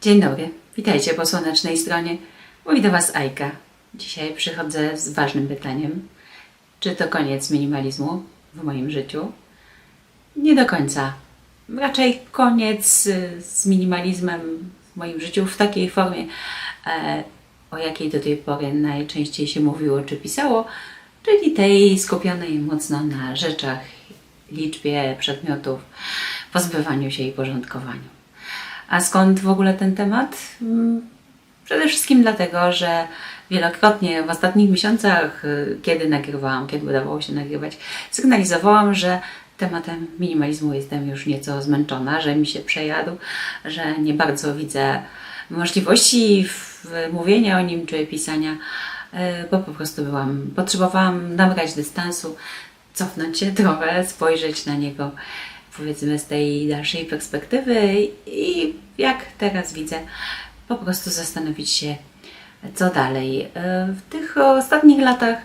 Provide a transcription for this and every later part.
Dzień dobry, witajcie po słonecznej stronie. Mówi do Was Ajka. Dzisiaj przychodzę z ważnym pytaniem. Czy to koniec minimalizmu w moim życiu? Nie do końca. Raczej koniec y, z minimalizmem w moim życiu w takiej formie, e, o jakiej do tej pory najczęściej się mówiło czy pisało, czyli tej skupionej mocno na rzeczach, liczbie przedmiotów, pozbywaniu się i porządkowaniu. A skąd w ogóle ten temat? Mm, Przede wszystkim dlatego, że wielokrotnie w ostatnich miesiącach, y, kiedy nagrywałam, kiedy udawało się nagrywać, sygnalizowałam, że tematem minimalizmu jestem już nieco zmęczona, że mi się przejadł, że nie bardzo widzę możliwości mówienia o nim czy pisania, y, bo po prostu byłam, potrzebowałam nabrać dystansu, cofnąć się trochę, spojrzeć na niego powiedzmy z tej dalszej perspektywy i jak teraz widzę, po prostu zastanowić się, co dalej. E, W tych ostatnich latach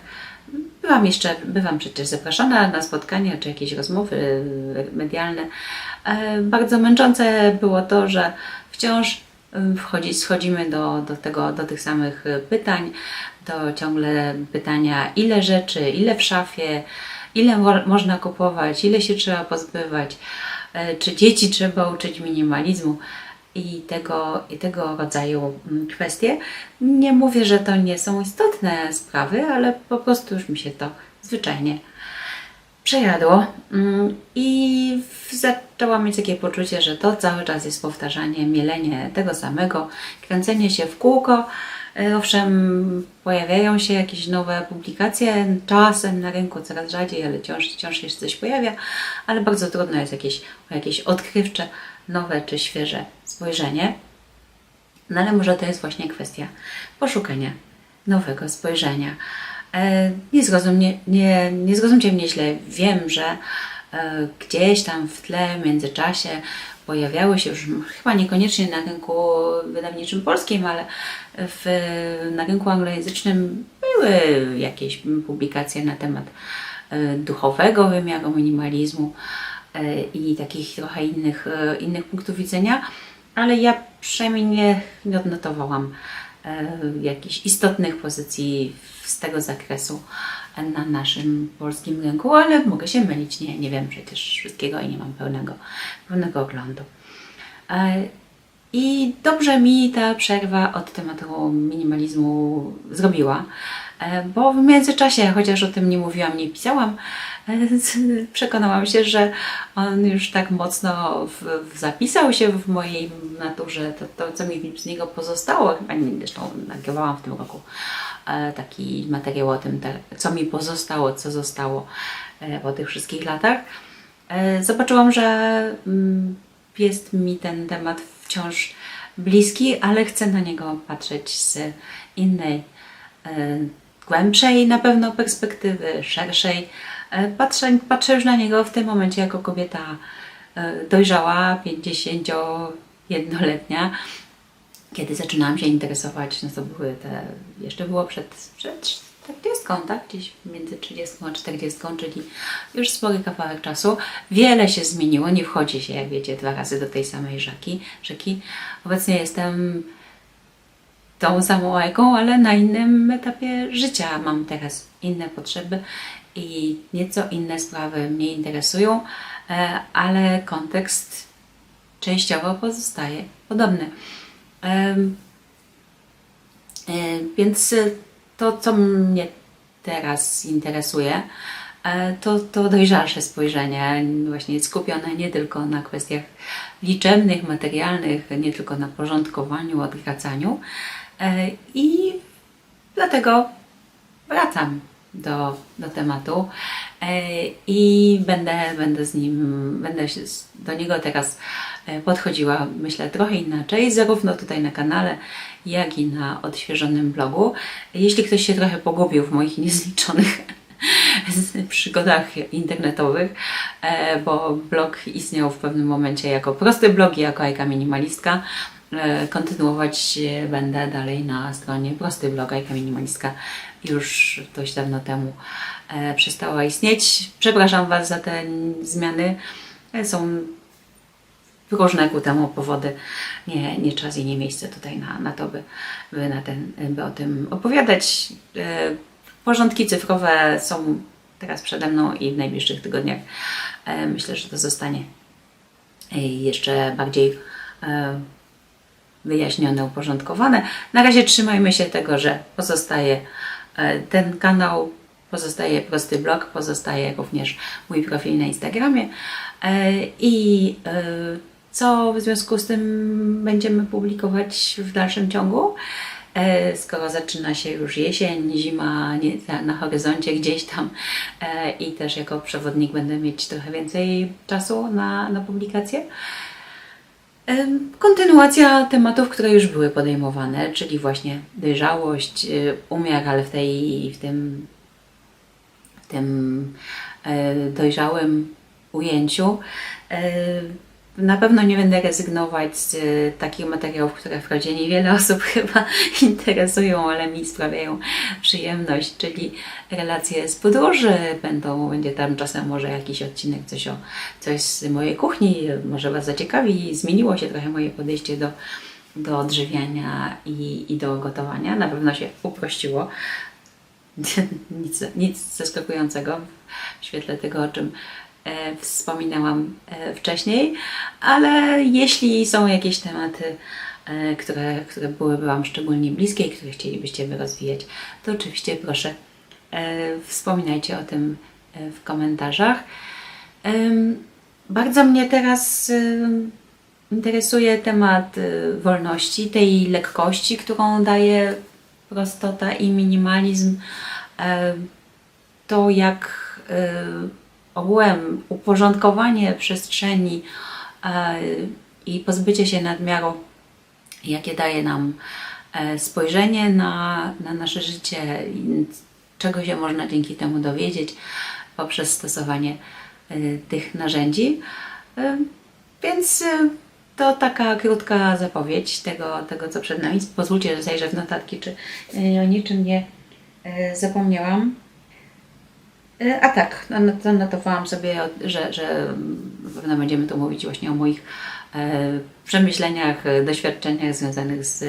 byłam jeszcze, bywam przecież zapraszana na spotkania czy jakieś rozmowy e, medialne. E, Bardzo męczące było to, że wciąż schodzimy do, do, tego, do tych samych pytań, do ciągle pytania, ile rzeczy, ile w szafie, ile mo- można kupować, ile się trzeba pozbywać, e, czy dzieci trzeba uczyć minimalizmu i tego, i tego rodzaju mm, kwestie. Nie mówię, że to nie są istotne sprawy, ale po prostu już mi się to zwyczajnie przejadło Mm, i zaczęłam mieć takie poczucie, że to cały czas jest powtarzanie, mielenie tego samego, kręcenie się w kółko. E, Owszem, pojawiają się jakieś nowe publikacje, czasem na rynku coraz rzadziej, ale wciąż, wciąż się coś pojawia, ale bardzo trudno jest jakieś, jakieś odkrywcze, nowe czy świeże spojrzenie. No ale może to jest właśnie kwestia poszukania nowego spojrzenia. E, Nie, zrozum, nie, nie, zrozumcie mnie źle. Wiem, że gdzieś tam w tle, w międzyczasie pojawiały się już chyba niekoniecznie na rynku wydawniczym polskim, ale w, na rynku anglojęzycznym były jakieś publikacje na temat e, duchowego wymiaru minimalizmu e, i takich trochę innych, e, innych punktów widzenia, ale ja przynajmniej nie, nie odnotowałam e, jakichś istotnych pozycji z tego zakresu na naszym polskim rynku, ale mogę się mylić, nie, nie wiem przecież wszystkiego i nie mam pełnego, pełnego oglądu. E, I dobrze mi ta przerwa od tematu minimalizmu zrobiła, e, bo w międzyczasie, chociaż o tym nie mówiłam, nie pisałam, e, przekonałam się, że on już tak mocno w, w zapisał się w mojej naturze, to, to co mi z niego pozostało, chyba nie, zresztą nagrywałam w tym roku taki materiał o tym, co mi pozostało, co zostało e, po tych wszystkich latach. E, Zobaczyłam, że mm, jest mi ten temat wciąż bliski, ale chcę na niego patrzeć z innej, e, głębszej na pewno perspektywy, szerszej. Patrzę, patrzę już na niego w tym momencie jako kobieta dojrzała, 51-letnia. Kiedy zaczynałam się interesować, no to były te, jeszcze było przed, przed 40, tak? Gdzieś między 30 a 40, czyli już spory kawałek czasu. Wiele się zmieniło, nie wchodzi się, jak wiecie, dwa razy do tej samej rzeki. rzeki. Obecnie jestem tą samą Ajką, ale na innym etapie życia. Mam teraz inne potrzeby i nieco inne sprawy mnie interesują, e, ale kontekst częściowo pozostaje podobny. Więc to, co mnie teraz interesuje, e, to, to dojrzalsze spojrzenie, właśnie skupione nie tylko na kwestiach liczebnych, materialnych, nie tylko na porządkowaniu, odgracaniu. E, I dlatego wracam do, do tematu e, i będę, będę z nim, będę się do niego teraz podchodziła, myślę, trochę inaczej, zarówno tutaj na kanale, jak i na odświeżonym blogu. Jeśli ktoś się trochę pogubił w moich niezliczonych przygodach internetowych, e, bo blog istniał w pewnym momencie jako prosty blog i jako Ajka Minimalistka. E, Kontynuować e, będę dalej na stronie prosty blog Ajka Minimalistka. Już dość dawno temu e, przestała istnieć. Przepraszam Was za te zmiany. E, Są różne ku temu powody. Nie, nie czas i nie miejsce tutaj na, na to, by, by, na ten, by o tym opowiadać. E, Porządki cyfrowe są teraz przede mną i w najbliższych tygodniach e, myślę, że to zostanie e, jeszcze bardziej wyjaśnione, uporządkowane. Na razie trzymajmy się tego, że pozostaje ten kanał, pozostaje prosty blog, pozostaje również mój profil na Instagramie i co w związku z tym będziemy publikować w dalszym ciągu. E, Skoro zaczyna się już jesień, zima nie, na- horyzoncie gdzieś tam e, i też jako przewodnik będę mieć trochę więcej czasu na, na publikację. Em, Kontynuacja tematów, które już były podejmowane, czyli właśnie dojrzałość, umiar, ale w, tej, w tym, w tym e, dojrzałym ujęciu. Na pewno nie będę rezygnować z e, takich materiałów, które wprawdzie niewiele osób chyba interesują, ale mi sprawiają przyjemność, czyli relacje z podróży. Będą, będzie tam czasem może jakiś odcinek, coś, o, coś z mojej kuchni, może Was zaciekawi. Zmieniło się trochę moje podejście do, do odżywiania i, i do gotowania. Na pewno się uprościło. nic, nic zaskakującego w świetle tego, o czym wspominałam e, wcześniej, ale jeśli są jakieś tematy, e, które, które byłyby Wam szczególnie bliskie i które chcielibyście by rozwijać, to oczywiście proszę e, wspominajcie o tym e, w komentarzach. Bardzo mnie teraz interesuje temat wolności, tej lekkości, którą daje prostota i minimalizm. To jak ogółem uporządkowanie przestrzeni e, i pozbycie się nadmiaru, jakie daje nam e, spojrzenie na, na nasze życie, czego się można dzięki temu dowiedzieć poprzez stosowanie e, tych narzędzi. Więc to taka krótka zapowiedź tego, tego co przed nami. Pozwólcie, że zajrzę w notatki, czy o niczym nie zapomniałam. E, A tak, no- zanotowałam sobie, że, że pewno będziemy tu mówić właśnie o moich e, przemyśleniach, doświadczeniach związanych z e,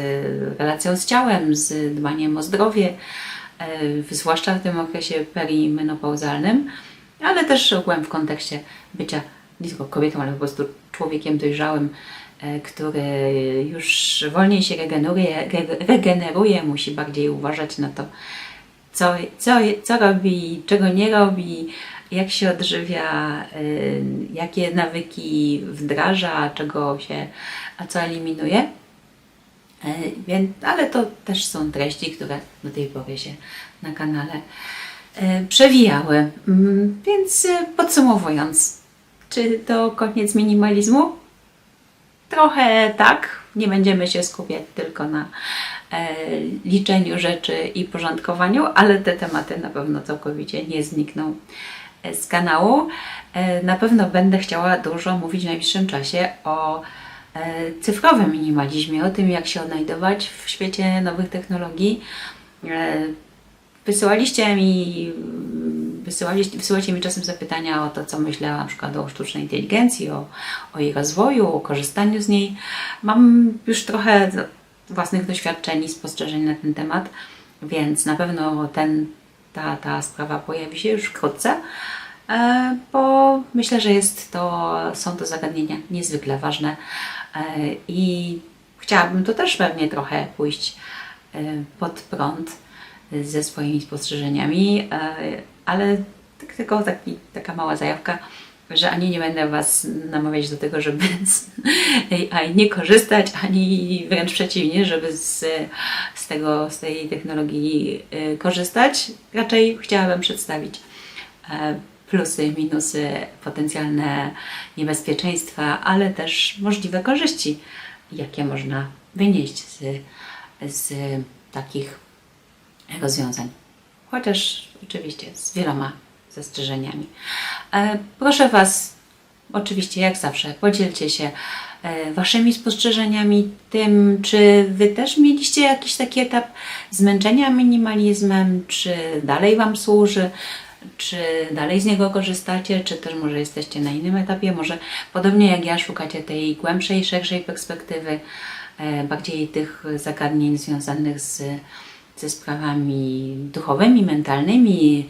relacją z ciałem, z dbaniem o zdrowie, zwłaszcza w tym okresie perimenopauzalnym, ale też ogółem w kontekście bycia nie tylko kobietą, ale po prostu człowiekiem dojrzałym, który już wolniej się regeneruje, re- regeneruje musi bardziej uważać na to, co, co, co robi, czego nie robi, jak się odżywia, y, jakie nawyki wdraża, czego się, a co eliminuje. Y, Więc, ale to też są treści, które do tej pory się na kanale y, przewijały. Mm, Więc podsumowując, czy to koniec minimalizmu? Trochę tak. Nie będziemy się skupiać tylko na liczeniu rzeczy i porządkowaniu, ale te tematy na pewno całkowicie nie znikną e, z kanału. E, na pewno będę chciała dużo mówić w najbliższym czasie o e, cyfrowym minimalizmie, o tym, jak się odnajdować w świecie nowych technologii. E, Wysyłaliście mi, wysyłaliście, wysyłacie mi czasem zapytania o to, co myślę na przykład o sztucznej inteligencji, o, o jej rozwoju, o korzystaniu z niej. Mam już trochę własnych doświadczeń i spostrzeżeń na ten temat, więc na pewno ten, ta, ta sprawa pojawi się już wkrótce, e, bo myślę, że jest to, są to zagadnienia niezwykle ważne e, i chciałabym to też pewnie trochę pójść e, pod prąd ze swoimi spostrzeżeniami, ale tylko taki, taka mała zajawka, że ani nie będę Was namawiać do tego, żeby z AI nie korzystać, ani wręcz przeciwnie, żeby z, z, tego, z tej technologii e, korzystać. Raczej chciałabym przedstawić e, plusy, minusy, potencjalne niebezpieczeństwa, ale też możliwe korzyści, jakie można wynieść z, z takich rozwiązań. Chociaż oczywiście z wieloma zastrzeżeniami. E, Proszę Was, oczywiście jak zawsze, podzielcie się e, Waszymi spostrzeżeniami, tym, czy Wy też mieliście jakiś taki etap zmęczenia minimalizmem, czy dalej Wam służy. czy dalej z niego korzystacie, czy też może jesteście na innym etapie, może podobnie jak ja szukacie tej głębszej, szerszej perspektywy, e, bardziej tych zagadnień związanych z, ze sprawami duchowymi, mentalnymi,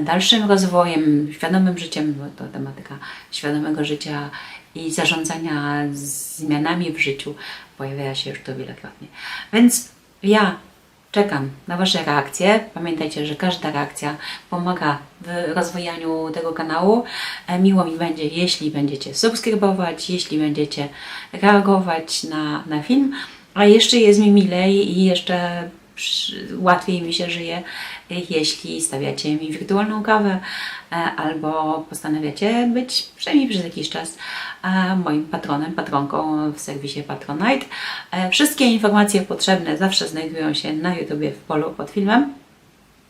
dalszym rozwojem, świadomym życiem, bo to tematyka świadomego życia i zarządzania zmianami w życiu pojawia się już to wielokrotnie. Więc ja Czekam na Wasze reakcje. Pamiętajcie, że każda reakcja pomaga w rozwijaniu tego kanału. E, Miło mi będzie, jeśli będziecie subskrybować, jeśli będziecie reagować na, na film. A jeszcze jest mi milej i jeszcze łatwiej mi się żyje, jeśli stawiacie mi wirtualną kawę e, albo postanawiacie być przynajmniej przez jakiś czas e, moim patronem, patronką w serwisie Patronite. E, Wszystkie informacje potrzebne zawsze znajdują się na YouTubie w polu pod filmem,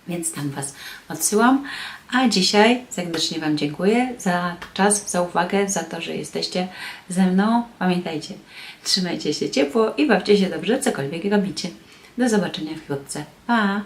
więc tam Was odsyłam. A dzisiaj serdecznie Wam dziękuję za czas, za uwagę, za to, że jesteście ze mną. Pamiętajcie, trzymajcie się ciepło i bawcie się dobrze, cokolwiek robicie. Do zobaczenia wkrótce. Pa!